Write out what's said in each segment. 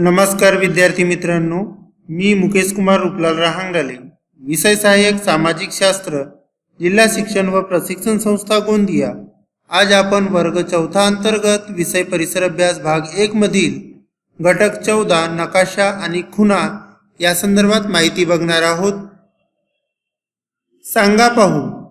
नमस्कार विद्यार्थी मित्रांनो मी मुकेश कुमार रुपलाल रहांगडाले विषय सहाय्यक सामाजिक शास्त्र जिल्हा शिक्षण व प्रशिक्षण संस्था गोंदिया. आज आपण वर्ग चौथा अंतर्गत विषय परिसर अभ्यास भाग एक मधील घटक चौदा नकाशा आणि खुणा या संदर्भात माहिती बघणार आहोत. सांगा पाहू.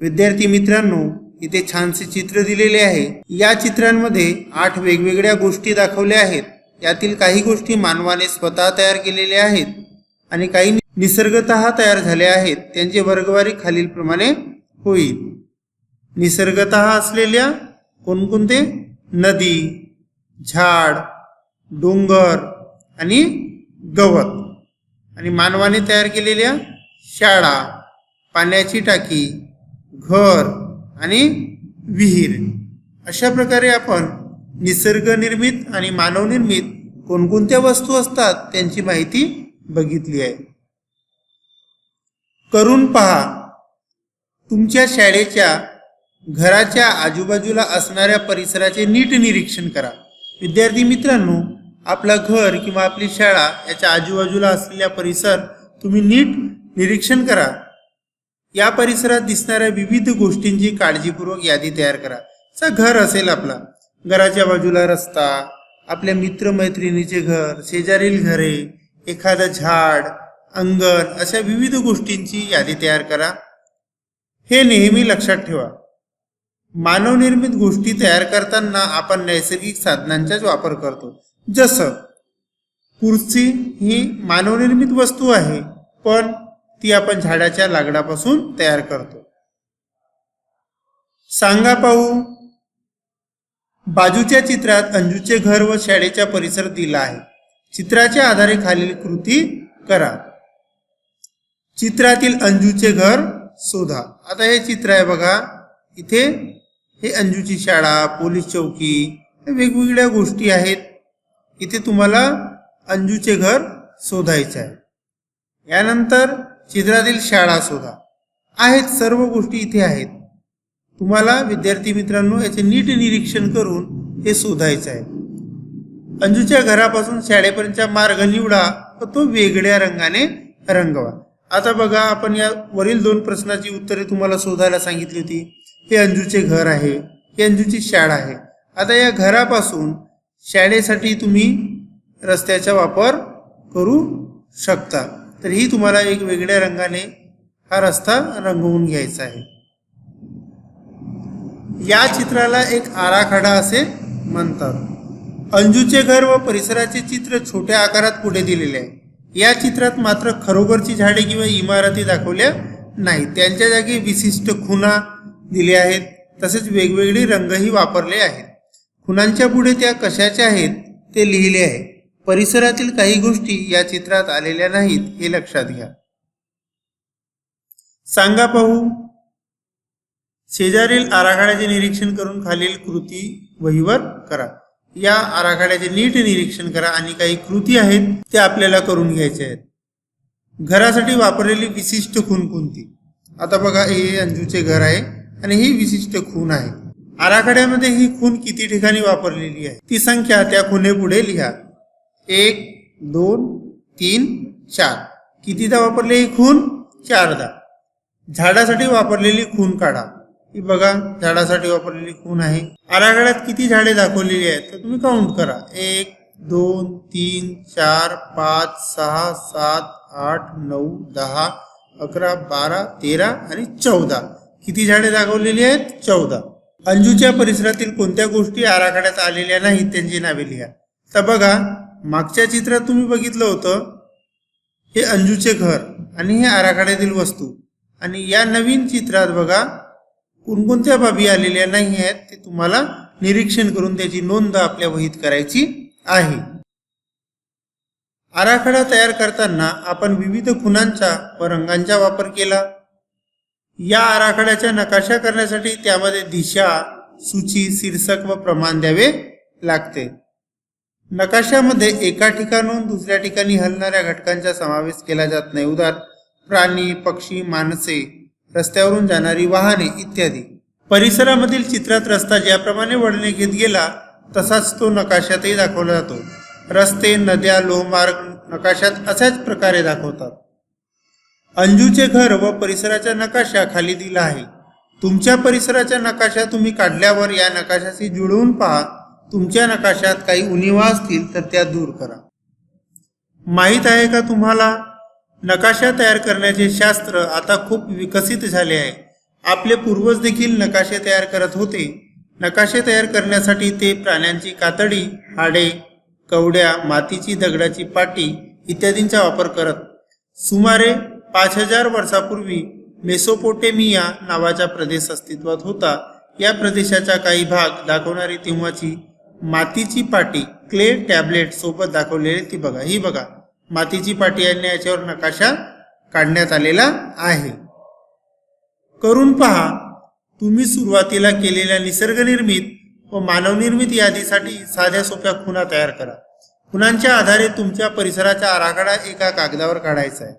विद्यार्थी मित्रांनो इथे छानसे चित्र दिलेले आहे. या चित्रांमध्ये आठ वेगवेगळ्या गोष्टी दाखवल्या आहेत. यातील काही गोष्टी मानवाने स्वतः तयार केलेल्या आहेत आणि काही निसर्गत तयार झाल्या आहेत त्यांची वर्गवारी खालीलप्रमाणे होईल. निसर्गत असलेल्या कोणकोणते? नदी झाड डोंगर आणि गवत. आणि मानवाने तयार केलेल्या शाळा पाण्याची टाकी घर आणि विहीर. अशा प्रकारे आपण निसर्गनिर्मित आणि मानवनिर्मित कोणकोणत्या वस्तू असतात त्यांची माहिती बघितली आहे. करून पहा. तुमच्या शाळेच्या घराच्या आजूबाजूला असणाऱ्या परिसराचे नीट निरीक्षण करा. विद्यार्थी मित्रांनो आपला घर किंवा आपली शाळा याच्या आजूबाजूला असलेल्या परिसर तुम्ही नीट निरीक्षण करा. या परिसरात दिसणाऱ्या विविध गोष्टींची काळजीपूर्वक यादी तयार करा. चा घर असेल आपला. घराच्या बाजूला रस्ता आपल्या मित्रमैत्रिणीचे घर शेजारील घरे एखादं झाड अंगण अशा विविध गोष्टींची यादी तयार करा. हे नेहमी लक्षात ठेवा. मानवनिर्मित गोष्टी तयार करताना आपण नैसर्गिक साधनांचाच वापर करतो. जसं कुर्सी ही मानवनिर्मित वस्तू आहे पण ती आपण झाडाच्या लाकडापासून तयार करतो. सांगा पाहू बाजूच्या चित्रात अंजूचे घर व शाळेचा परिसर दिला आहे. चित्राच्या आधारे खालील कृती करा. चित्रातील अंजूचे घर शोधा. आता हे चित्र आहे बघा. इथे हे अंजूची शाळा पोलीस चौकी वेगवेगळ्या गोष्टी आहेत. इथे तुम्हाला अंजूचे घर शोधायचे आहे. यानंतर चित्रातील शाळा शोधा. आहेत सर्व गोष्टी इथे आहेत. तुम्हाला विद्यार्थी मित्रांनो याचे नीट निरीक्षण करून हे शोधायचं आहे. अंजूच्या घरापासून शाळेपर्यंतचा मार्ग निवडा व तो वेगळ्या रंगाने रंगवा. आता बघा आपण या वरील दोन प्रश्नाची उत्तरे तुम्हाला शोधायला सांगितली होती. हे अंजूचे घर आहे हे अंजूची शाळा आहे. आता या घरापासून शाळेसाठी तुम्ही रस्त्याचा वापर करू शकता. तर ही तुम्हाला एक वेगळ्या रंगाने हा रस्ता रंगवून घ्यायचा आहे. या चित्राला एक आराखडा असे म्हणतात. अंजूचे घर व परिसराचे चित्र छोट्या आकारात पुढे दिलेले आहे. या चित्रात मात्र खरोखरची झाडे किंवा इमारती दाखवल्या नाही त्यांच्या जागी विशिष्ट खुणा दिल्या आहेत. तसेच वेगवेगळे रंगही वापरले आहेत. खुणांच्या पुढे त्या कशाच्या आहेत ते लिहिले आहे. परिसरातील काही गोष्टी या चित्रात आलेल्या नाहीत हे लक्षात घ्या. सांगा पाहू. शेजारील आराखड्याचे निरीक्षण करून खालील कृती वहीवर करा. या आराखड्याचे नीट निरीक्षण करा आणि काही कृती आहेत त्या आपल्याला करून घ्यायच्या आहेत. घरासाठी वापरलेली विशिष्ट खून कोणती? आता बघा हे अंजूचे घर आहे आणि ही विशिष्ट खून आहे. आराखड्यामध्ये ही खून किती ठिकाणी वापरलेली आहे? ती संख्या त्या खुने पुढे लिहा. एक दोन तीन चार. कितीदा वापरली ही खून चारदा. झाडासाठी वापरलेली खून काढा. ही बघा झाडासाठी वापरलेली खून आहे. आराखड्यात किती झाडे दाखवलेली आहेत तर तुम्ही काउंट करा. एक दोन तीन चार पाच सहा सात आठ नऊ दहा अकरा बारा तेरा आणि चौदा. किती झाडे दाखवलेली आहेत? चौदा. अंजूच्या परिसरातील कोणत्या गोष्टी आराखड्यात आलेल्या नाहीत त्यांची नावे लिहा. तर बघा मागच्या चित्रात तुम्ही बघितलं होतं हे अंजूचे घर आणि हे आराखड्यातील वस्तू. आणि या नवीन चित्रात बघा कोणकोणत्या बाबी आलेल्या नाही आहेत ते तुम्हाला निरीक्षण करून त्याची नोंद आपल्या वहीत करायची आहे. आराखडा तयार करताना आपण विविध खुणांचा व रंगांचा वापर केला. या आराखड्याच्या नकाशा करण्यासाठी त्यामध्ये दिशा सूची शीर्षक व प्रमाण द्यावे लागते. नकाशामध्ये एका ठिकाणून दुसऱ्या ठिकाणी हलणाऱ्या घटकांचा समावेश केला जात नाही. उदाहरण प्राणी पक्षी माणसे रस्त्यावरून जाणारी वाहने इत्यादी. परिसरामधील चित्रात रस्ता ज्याप्रमाणे वळणे घेत गेला तसाच तो नकाशातही दाखवला जातो. रस्ते नद्या लोहमार्ग नकाशात अशाच प्रकारे दाखवतात. अंजूचे घर व परिसराच्या नकाशा खाली दिला आहे. तुमच्या परिसराच्या नकाशा तुम्ही काढल्यावर या नकाशाशी जुळवून पहा. तुमच्या नकाशात काही उणिवा असतील तर त्या दूर करा. माहीत आहे का तुम्हाला? नकाशा तयार करण्याचे शास्त्र आता खूप विकसित झाले आहे. आपले पूर्वज देखील नकाशे तयार करत होते. नकाशे तयार करण्यासाठी ते प्राण्यांची कातडी हाडे कवड्या मातीची दगडाची पाटी इत्यादींचा वापर करत. सुमारे पाच हजार वर्षापूर्वी मेसोपोटेमिया नावाचा प्रदेश अस्तित्वात होता. या प्रदेशाचा काही भाग दाखवणारी तेव्हाची मातीची पाटी क्ले टॅबलेट सोबत दाखवलेली ती बघा. ही बघा. मातीची पाटी आणि याच्यावर नकाशा काढण्यात आलेला आहे. करून पहा तुम्ही सुरुवातीला केलेल्या निसर्गनिर्मित व मानवनिर्मित यादीसाठी साध्या सोप्या खुणा तयार करा. खुणांच्या आधारे तुमच्या परिसराचा आराखडा एका कागदावर काढायचा आहे.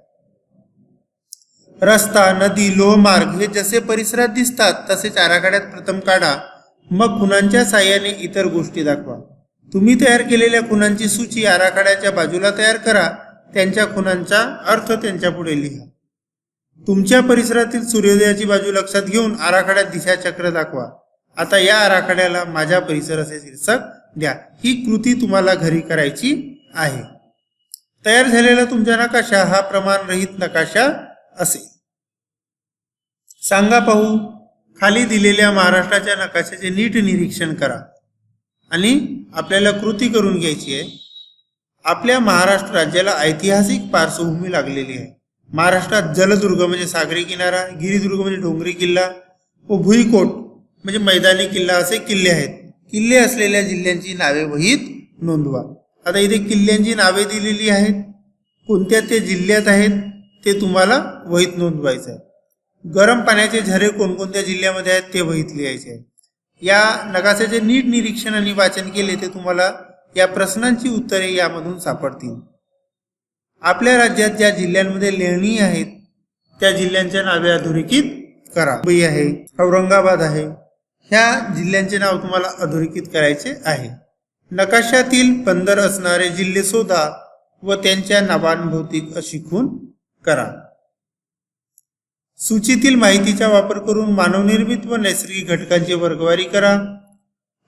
रस्ता नदी लोहमार्ग हे जसे परिसरात दिसतात तसेच आराखड्यात प्रथम काढा. मग खुणांच्या साह्याने इतर गोष्टी दाखवा. तुम्ही तयार केलेल्या खुणांची सूची आराखड्याच्या बाजूला तयार करा. त्यांच्या खुणांचा अर्थ त्यांच्या पुढे लिहा. तुमच्या परिसरातील सूर्योदयाची बाजू लक्षात घेऊन आराखड्यात दिशाचक्र दाखवा. आता या आराखड्याला माझ्या परिसर असे शीर्षक द्या. ही कृती तुम्हाला घरी करायची आहे. तयार झालेला तुमचा नकाशा हा प्रमाणरहित नकाशा असेल. सांगा पाहू. खाली दिलेल्या महाराष्ट्राच्या नकाशाचे नीट निरीक्षण करा. आणि आपल्याला कृती करून घ्यायची आहे. आपल्या महाराष्ट्र राज्याला ऐतिहासिक पार्श्वभूमी लागलेली आहे. महाराष्ट्रात जलदुर्ग म्हणजे सागरी किनारा गिरिदुर्ग म्हणजे डोंगरी किल्ला व भुईकोट म्हणजे मैदानी किल्ला असे किल्ले आहेत. किल्ले असलेल्या जिल्ह्यांची नावे वहीत नोंदवा. आता इथे किल्ल्यांची नावे दिलेली आहेत. कोणत्या ते जिल्ह्यात आहेत ते तुम्हाला वहीत नोंदवायचं आहे. गरम पाण्याचे झरे कोणकोणत्या जिल्ह्यामध्ये आहेत ते वहीत लिहायचे आहे. या नकाशाचे नीट निरीक्षण आणि वाचन केले ते तुम्हाला या प्रश्नांची उत्तरे यामधून सापडतील. आपल्या राज्यात ज्या जिल्ह्यांमध्ये लेणी आहेत त्या जिल्ह्यांच्या नावे अधोरेखित करा. मुंबई आहे औरंगाबाद आहे ह्या जिल्ह्यांचे नाव तुम्हाला अधोरेखित करायचे आहे. नकाशातील बंदर असणारे जिल्हे शोधा व त्यांच्या नावांभोवतिक अशी खूण करा. सूचीतील माहितीचा वापर करून मानवनिर्मित व नैसर्गिक घटकांची वर्गवारी करा.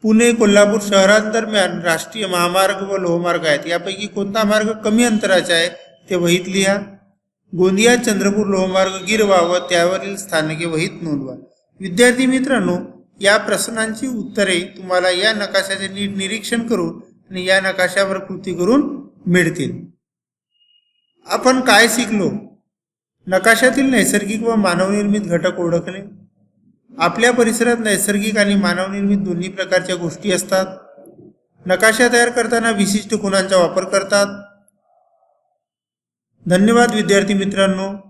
पुणे कोल्हापूर शहरांदरम्यान राष्ट्रीय महामार्ग व लोहमार्ग आहेत. यापैकी कोणता मार्ग कमी अंतराचा आहे ते वहीत लिहा. गोंदिया चंद्रपूर लोहमार्ग गिरवा व त्यावरील स्थानके वहीत नोंदवा. विद्यार्थी मित्रांनो या प्रश्नांची उत्तरे तुम्हाला या नकाशाचे नीट निरीक्षण करून आणि या नकाशावर कृती करून मिळतील. आपण काय शिकलो? नकाशातील नैसर्गिक व मानवनिर्मित घटक ओळखणे आपल्या परिसरात नैसर्गिक आणि मानवनिर्मित दोन्ही प्रकारच्या गोष्टी असतात. नकाशा तयार करताना विशिष्ट खुणांचा वापर करतात. धन्यवाद विद्यार्थी मित्रांनो.